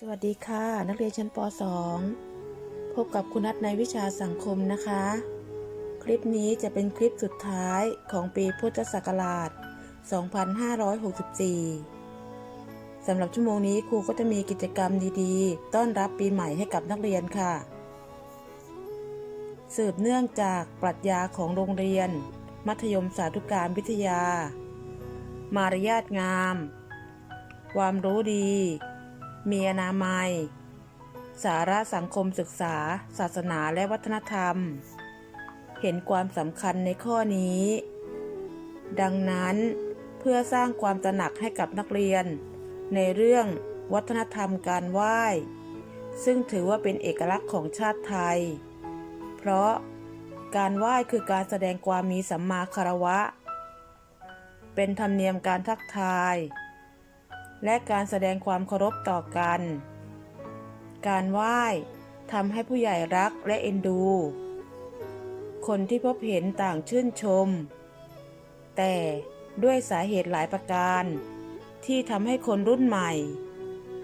สวัสดีค่ะ นักเรียนชั้นป .2 พบกับคุณนัทในวิชาสังคมนะคะ คลิปนี้จะเป็นคลิปสุดท้ายของปีพุทธศักราช 2564 สำหรับชั่วโมงนี้ครูก็จะมีกิจกรรมดีๆ ต้อนรับปีใหม่ให้กับนักเรียนค่ะ สืบเนื่องจากปรัชญาของโรงเรียน มัธยมสาธุการวิทยา มารยาทงาม ความรู้ดี มีอนามัย สาระสังคมศึกษา ศาสนาและวัฒนธรรม เห็นความสำคัญในข้อนี้ ดังนั้นเพื่อสร้างความตระหนักให้กับนักเรียน ในเรื่องวัฒนธรรมการไหว้ ซึ่งถือว่าเป็นเอกลักษณ์ของชาติไทย เพราะการไหว้คือการแสดงความมีสัมมาคารวะ เป็นธรรมเนียมการทักทาย และการแสดงความเคารพต่อกัน การไหว้ทำให้ผู้ใหญ่รักและเอ็นดู คนที่พบเห็นต่างชื่นชม แต่ด้วยสาเหตุหลายประการ ที่ทำให้คนรุ่นใหม่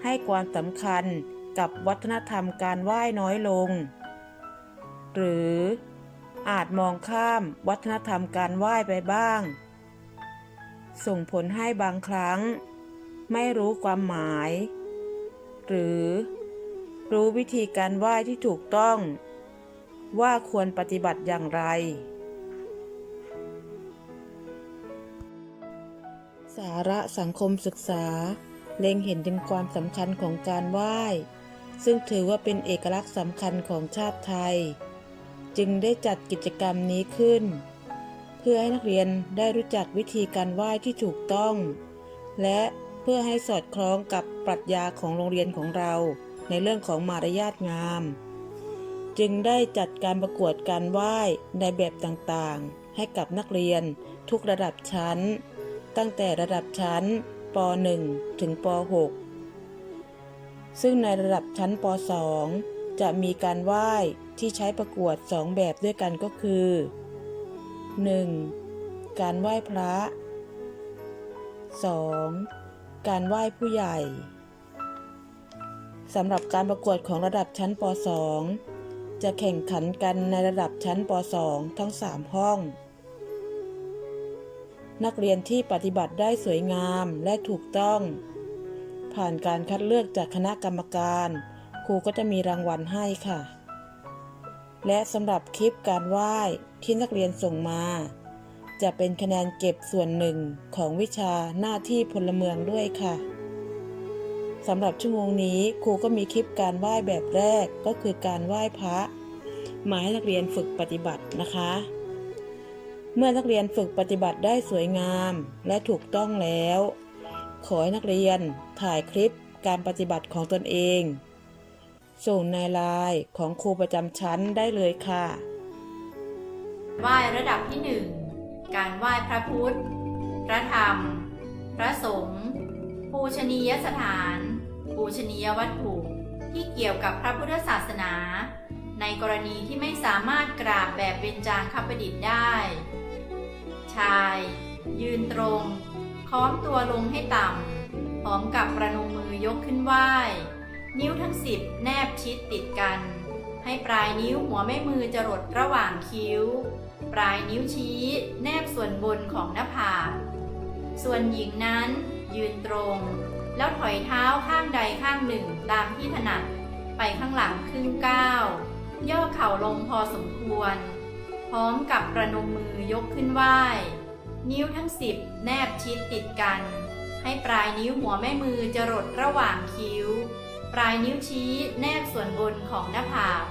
ให้ความสำคัญกับวัฒนธรรมการไหว้น้อยลง หรืออาจมองข้ามวัฒนธรรมการไหว้ไปบ้าง ส่งผลให้บางครั้ง ไม่รู้ความหมาย หรือ รู้วิธีการไหว้ที่ถูกต้อง ว่าควรปฏิบัติอย่างไร สาระสังคมศึกษา เล็งเห็นถึงความสำคัญของการไหว้ ซึ่งถือว่าเป็นเอกลักษณ์สำคัญของชาติไทย จึงได้จัดกิจกรรมนี้ขึ้น เพื่อให้นักเรียนได้รู้จักวิธีการไหว้ที่ถูกต้อง และ เพื่อให้สอดคล้องกับปรัชญาของโรงเรียนของเราในเรื่องของมารยาทงาม จึงได้จัดการประกวดการไหว้ในแบบต่างๆ ให้กับนักเรียนทุกระดับชั้น ตั้งแต่ระดับชั้นป .1 ถึงป .6 ซึ่งในระดับชั้นป .2 จะมีการไหว้ที่ใช้ประกวดสองแบบด้วยกันก็คือ 1. การไหว้พระ 2. การไหว้ผู้ใหญ่สำหรับการประกวดของระดับชั้นป .2 จะแข่งขันกันในระดับชั้นป .2 ทั้ง 3 ห้อง นักเรียนที่ปฏิบัติได้สวยงามและถูกต้อง ผ่านการคัดเลือกจากคณะกรรมการ ครูก็จะมีรางวัลให้ค่ะ และสำหรับคลิปการไหว้ที่นักเรียนส่งมา จะเป็นคะแนนเก็บส่วนหนึ่งของวิชาหน้าที่พลเมืองด้วยค่ะสำหรับชั่วโมงนี้ครูก็มีคลิปการไหว้แบบแรกก็คือการไหว้พระมาให้นักเรียนฝึกปฏิบัตินะคะ เมื่อนักเรียนฝึกปฏิบัติได้สวยงามและถูกต้องแล้ว ขอให้นักเรียนถ่ายคลิปการปฏิบัติของตนเอง ส่งในไลน์ของครูประจำชั้นได้เลยค่ะไหว้ระดับที่หนึ่ง การไหว้พระพุทธ พระธรรม พระสงฆ์ ปูชนียสถาน ปูชนียวัตถุที่เกี่ยวกับพระพุทธศาสนา ในกรณีที่ไม่สามารถกราบแบบเบญจางคประดิษฐ์ได้ ชาย ยืนตรง ค้อมตัวลงให้ต่ำพร้อมกับประนมมือยกขึ้นไหว้ นิ้วทั้งสิบแนบชิดติดกัน ให้ปลายนิ้วหัวแม่มือจรดระหว่างคิ้ว ปลายนิ้วชี้ แนบส่วนบนของหน้าผาก ส่วนหญิงนั้น ยืนตรง แล้วถอยเท้าข้างใดข้างหนึ่งตามที่ถนัด ไปข้างหลังครึ่งก้าวย่อเข่าลงพอสมควร พร้อมกับประนมมือยกขึ้นไหว้นิ้วทั้งสิบแนบชิดติดกัน ให้ปลายนิ้วหัวแม่มือจรดระหว่างคิ้ว ปลายนิ้วชี้แนบส่วนบนของหน้าผาก